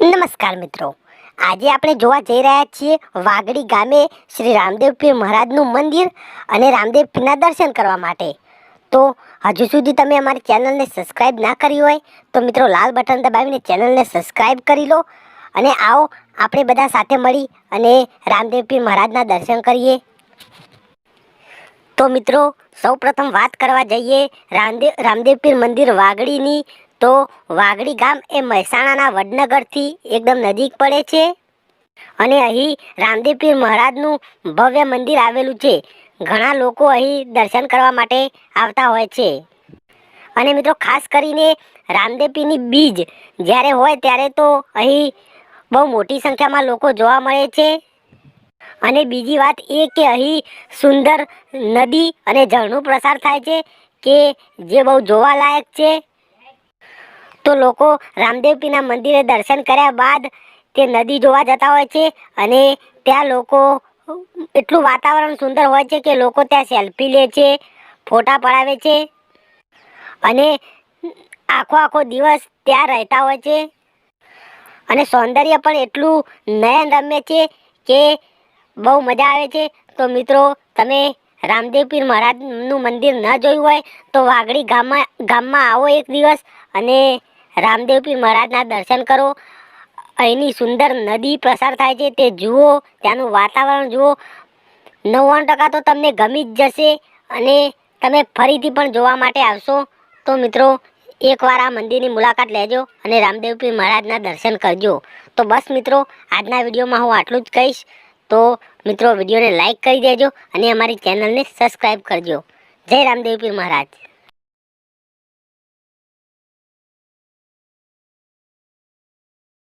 નમસ્કાર મિત્રો. આજે આપણે જોવા જઈ રહ્યા છીએ વાગડી ગામે શ્રી રામદેવ પીર મહારાજનું મંદિર અને રામદેવ પીરના દર્શન કરવા માટે. તો હજુ સુધી તમે અમારી ચેનલને સબસ્ક્રાઈબ ના કરી હોય તો મિત્રો લાલ બટન દબાવીને ચેનલને સબસ્ક્રાઈબ કરી લો અને આવો આપણે બધા સાથે મળી અને રામદેવ પીર મહારાજના દર્શન કરીએ. તો મિત્રો, સૌપ્રથમ વાત કરવા જઈએ રામદેવ રામદેવ પીર મંદિર વાગડીની તો વાઘડી ગામ એ મહેસાણાના વડનગરથી એકદમ નજીક પડે છે. અને અહીં રામદેવપીર મહારાજનું ભવ્ય મંદિર આવેલું છે. ઘણા લોકો અહીં દર્શન કરવા માટે આવતા હોય છે. અને મિત્રો ખાસ કરીને રામદેવપીરની બીજ જ્યારે હોય ત્યારે તો અહીં બહુ મોટી સંખ્યામાં લોકો જોવા મળે છે. અને બીજી વાત એ કે અહીં સુંદર નદી અને ઝરણું પ્રસાર થાય છે કે જે બહુ જોવાલાયક છે. તો લોકો રામદેવપીના મંદિરે દર્શન કર્યા બાદ તે નદી જોવા જતા હોય છે અને ત્યાં લોકો, એટલું વાતાવરણ સુંદર હોય છે કે લોકો ત્યાં સેલ્ફી લે છે, ફોટા પડાવે છે અને આખો આખો દિવસ ત્યાં રહેતા હોય છે. અને સૌંદર્ય પણ એટલું નયન રમ્ય છે કે બહુ મજા આવે છે. તો મિત્રો, તમે રામદેવપીર મહારાજનું મંદિર ન જોયું હોય તો વાઘડી ગામમાં ગામમાં આવો એક દિવસ અને રામદેવ પીર મહારાજના દર્શન કરો. અહીંની સુંદર નદી પસાર થાય છે, તે જુઓ, ત્યાંનું વાતાવરણ જુઓ. નવ્વાણું ટકા તો તમને ગમી જ જશે અને તમે ફરીથી પણ જોવા માટે આવશો. તો મિત્રો, એકવાર આ મંદિરની મુલાકાત લેજો અને રામદેવપી મહારાજના દર્શન કરજો. તો બસ મિત્રો, આજના વિડીયોમાં હું આટલું જ કહીશ. તો મિત્રો, વિડીયોને લાઇક કરી દેજો અને અમારી ચેનલને સબસ્ક્રાઈબ કરજો. જય રામદેવપી મહારાજ.